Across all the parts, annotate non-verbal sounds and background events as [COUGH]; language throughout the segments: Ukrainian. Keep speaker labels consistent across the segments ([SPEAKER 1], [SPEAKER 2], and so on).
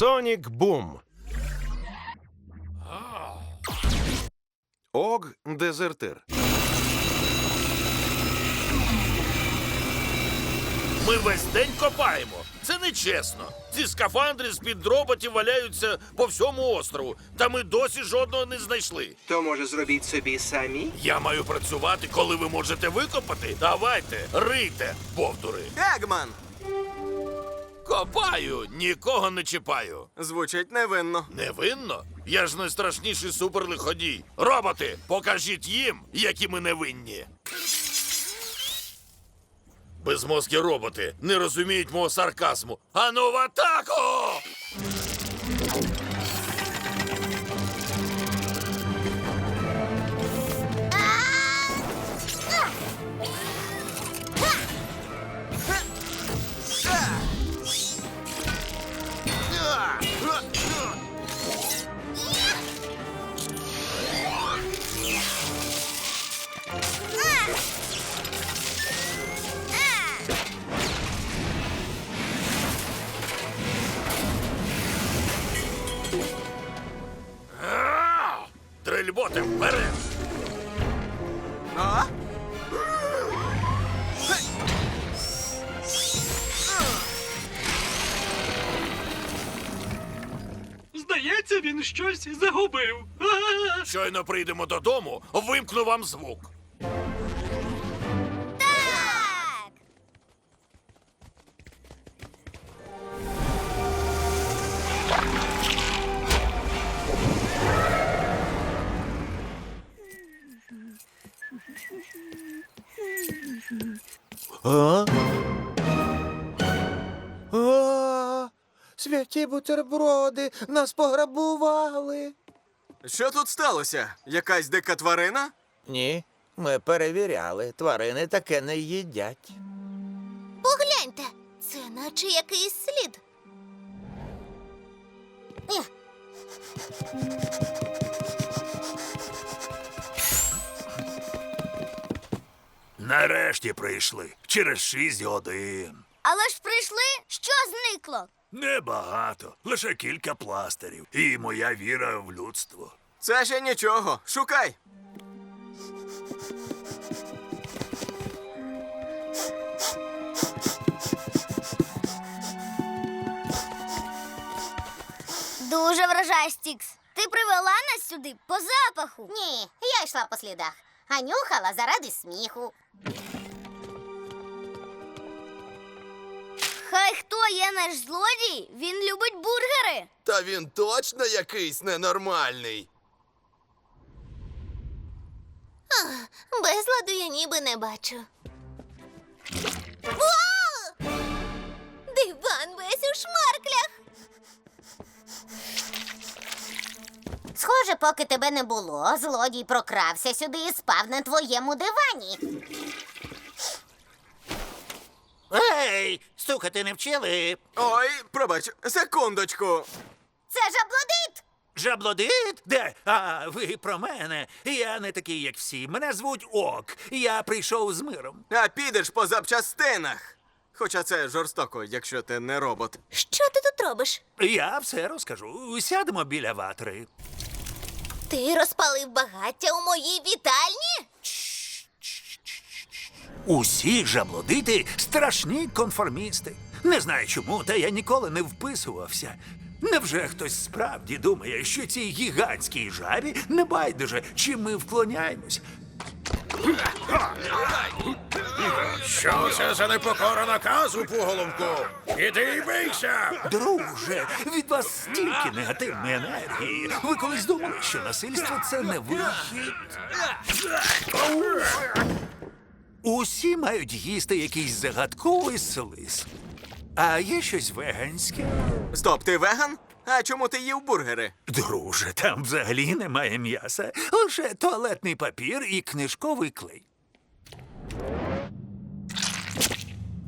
[SPEAKER 1] Сонік Бум. Ог дезертир.
[SPEAKER 2] Ми весь день копаємо. Це нечесно. Ці скафандри з-під роботів валяються по всьому острову, та ми досі жодного не знайшли.
[SPEAKER 3] То може зробіть собі самі?
[SPEAKER 2] Я маю працювати, коли ви можете викопати. Давайте, рийте, бовдури.
[SPEAKER 4] Егман!
[SPEAKER 2] Копаю, нікого не чіпаю.
[SPEAKER 4] Звучить невинно.
[SPEAKER 2] Невинно? Я ж найстрашніший суперлиходій. Роботи, покажіть їм, які ми невинні. Безмозкі роботи не розуміють мого сарказму. Ану в атаку! Дрельботи вперед!
[SPEAKER 4] А?
[SPEAKER 5] Здається, він щось загубив. [LAUGHS]
[SPEAKER 2] Щойно прийдемо додому, вимкну вам звук.
[SPEAKER 6] А, святі бутерброди, нас пограбували.
[SPEAKER 4] Що тут сталося? Якась дика тварина?
[SPEAKER 6] Ні, ми перевіряли. Тварини таке не їдять.
[SPEAKER 7] Погляньте, це наче якийсь слід. Ех,
[SPEAKER 2] Нарешті прийшли через шість годин.
[SPEAKER 7] Але ж прийшли, що зникло?
[SPEAKER 2] Небагато, лише кілька пластирів. І моя віра в людство.
[SPEAKER 4] Це ще нічого. Шукай.
[SPEAKER 7] Дуже вражає Стікс. Ти привела нас сюди по запаху. Ні, я йшла по слідах, а нюхала заради сміху. Хай хто є наш злодій, він любить бургери.
[SPEAKER 4] Та він точно якийсь ненормальний.
[SPEAKER 7] Безладу я ніби не бачу. Диван весь у шмарклях. Схоже, поки тебе не було, злодій прокрався сюди і спав на твоєму дивані.
[SPEAKER 6] Ей, стукати не вчили.
[SPEAKER 4] Ой, пробач, секундочку.
[SPEAKER 7] Це жаблодит!
[SPEAKER 8] Жаблодит? Де? А, ви про мене. Я не такий, як всі. Мене звуть Ок. Я прийшов з миром.
[SPEAKER 4] А підеш по запчастинах. Хоча це жорстоко, якщо ти не робот.
[SPEAKER 7] Що ти тут робиш?
[SPEAKER 8] Я все розкажу. Сядемо біля ватри.
[SPEAKER 7] Ти розпалив багаття у моїй вітальні?
[SPEAKER 8] Усі жаблодити страшні конформісти. Не знаю чому, та я ніколи не вписувався. Невже хтось справді думає, що цій гігантській жабі не байдуже, чим ми вклоняємось?
[SPEAKER 2] Що це за непокора наказу, пуголовку? Іди і бийся!
[SPEAKER 8] Друже, від вас стільки негативної енергії. Ви колись думали, що насильство це не вихід. Усі мають їсти якийсь загадковий слиз. А є щось веганське?
[SPEAKER 4] Стоп, ти веган? А чому ти їв бургери?
[SPEAKER 8] Друже, там взагалі немає м'яса, лише туалетний папір і книжковий клей.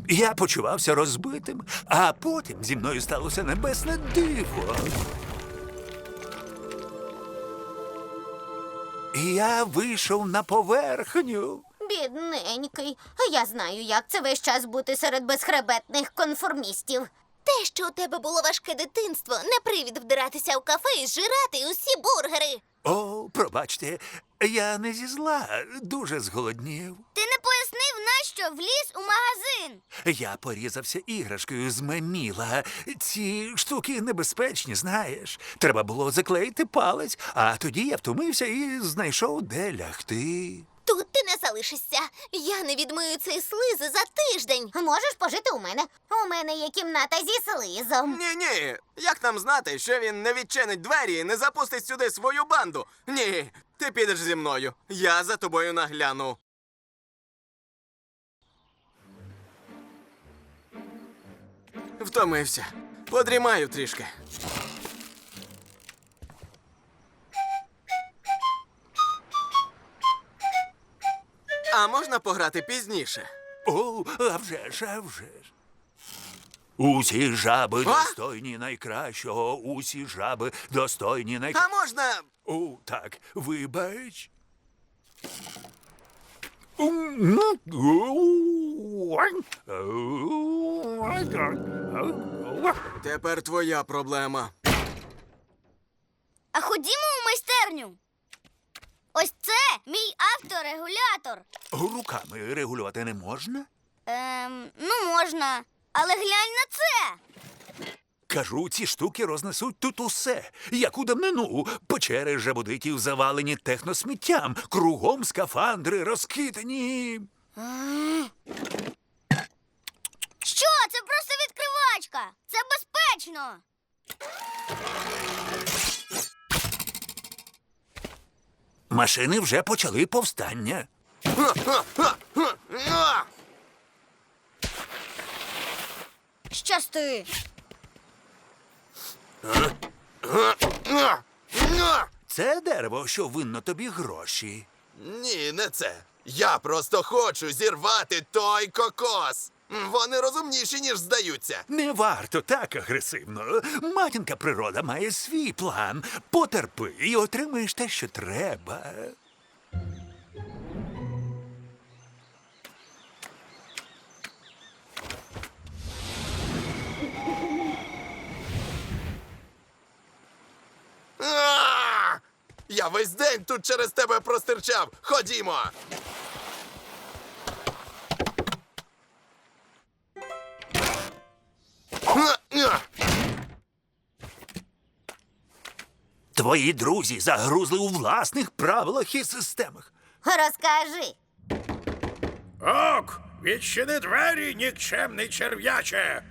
[SPEAKER 8] Я почувався розбитим, а потім зі мною сталося небесне диво. І Я вийшов на поверхню.
[SPEAKER 7] Бідненький. А я знаю, як це весь час бути серед безхребетних конформістів. Те, що у тебе було важке дитинство, не привід вдиратися в кафе і зжирати усі бургери.
[SPEAKER 8] О, пробачте, я не зі зла, дуже зголоднів.
[SPEAKER 7] Ти не пояснив, нащо вліз у магазин.
[SPEAKER 8] Я порізався іграшкою з меміла. Ці штуки небезпечні, знаєш. Треба було заклеїти палець, а тоді я втомився і знайшов де лягти.
[SPEAKER 7] Тут ти не залишишся. Я не відмию цей слиз за тиждень. Можеш пожити у мене. У мене є кімната зі слизом.
[SPEAKER 4] Ні, ні. Як нам знати, що він не відчинить двері і не запустить сюди свою банду? Ні, ти підеш зі мною. Я за тобою нагляну. Втомився. Подрімаю трішки. А можна пограти пізніше?
[SPEAKER 8] О, а вже ж, а вже ж. Усі жаби
[SPEAKER 4] А?
[SPEAKER 8] достойні найкращого, усі жаби достойні
[SPEAKER 4] А можна.
[SPEAKER 8] О, так, вибач.
[SPEAKER 4] Тепер твоя проблема.
[SPEAKER 7] А ходімо у майстерню. Ось це мій авторегулятор.
[SPEAKER 8] Руками регулювати не можна?
[SPEAKER 7] Ем, ну можна. Але глянь на це.
[SPEAKER 8] Кажу, ці штуки рознесуть тут усе. Як у давнину. Печери жабудитів завалені техносміттям, кругом скафандри розкидані.
[SPEAKER 7] Що? Це просто відкривачка. Це безпечно.
[SPEAKER 8] Машини вже почали повстання.
[SPEAKER 7] Щасти.
[SPEAKER 8] Це дерево, що винно тобі гроші.
[SPEAKER 9] Ні, не це. Я просто хочу зірвати той кокос. Вони розумніші, ніж здаються.
[SPEAKER 8] Не варто так агресивно. Матінка природа має свій план. Потерпи і отримаєш те, що треба.
[SPEAKER 9] А! Я весь день тут через тебе простирчав. Ходімо.
[SPEAKER 8] Твої друзі загрузли у власних правилах і системах.
[SPEAKER 7] Розкажи.
[SPEAKER 2] Ок, відчини двері, нікчемний черв'яче.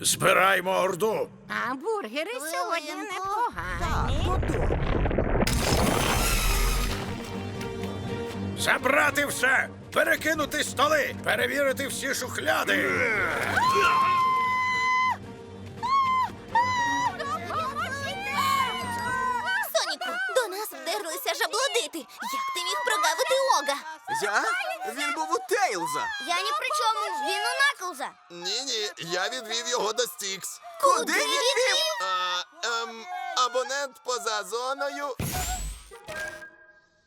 [SPEAKER 2] Збираймо орду.
[SPEAKER 10] А бургери сьогодні непогані.
[SPEAKER 2] Забрати все, перекинути столи, перевірити всі шухляди.
[SPEAKER 7] Соніку, до нас вдерлися жаблодити. Як ти міг прогавити Ога?
[SPEAKER 4] Я? Він був у Тейлза.
[SPEAKER 7] Я ні при чому. Він у Наклза.
[SPEAKER 9] Ні, ні, я відвів його до Стікс.
[SPEAKER 4] Куди він вів?
[SPEAKER 9] А, ем, абонент поза зоною.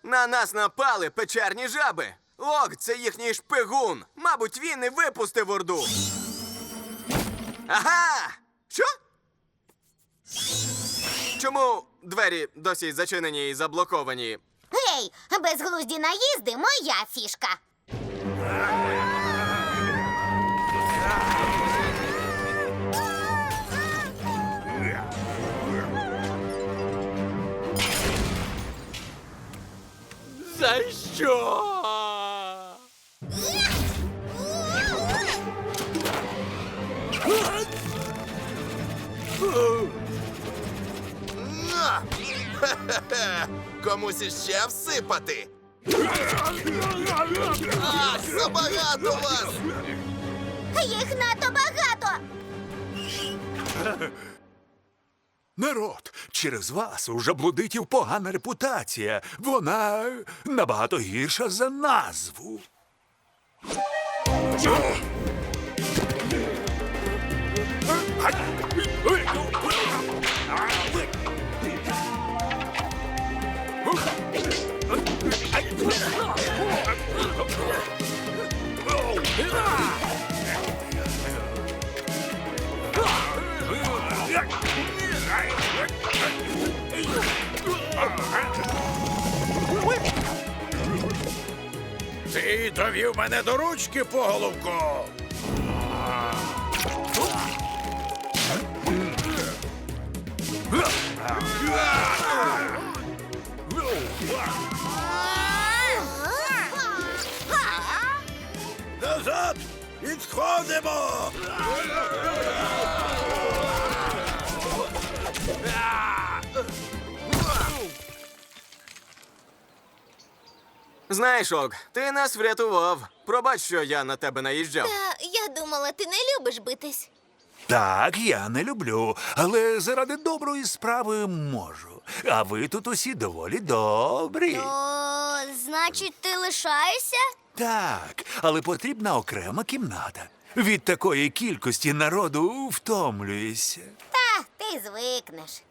[SPEAKER 4] На нас напали печерні жаби. Ог, це їхній шпигун. Мабуть, він і випустив орду. Ага! Що? Чому двері досі зачинені і заблоковані?
[SPEAKER 7] Гей, безглузді наїзди моя фішка.
[SPEAKER 4] За що? [LAUGHS]
[SPEAKER 9] Комусь іще всипати. А, забагато вас!
[SPEAKER 7] Їх надто багато.
[SPEAKER 8] Народ, через вас у жаблудитів погана репутація. Вона набагато гірша за назву.
[SPEAKER 2] Привів мене до ручки, поголовко. Назад! Відходимо!
[SPEAKER 4] Знаєш, Ог, ти нас врятував. Пробач, що я на тебе наїжджав.
[SPEAKER 7] Та я думала, ти не любиш битись.
[SPEAKER 8] Так, я не люблю, але заради доброї справи можу. А ви тут усі доволі добрі.
[SPEAKER 7] О, значить, ти лишаєшся?
[SPEAKER 8] Так, але потрібна окрема кімната. Від такої кількості народу втомлюєшся.
[SPEAKER 7] Та, ти звикнеш.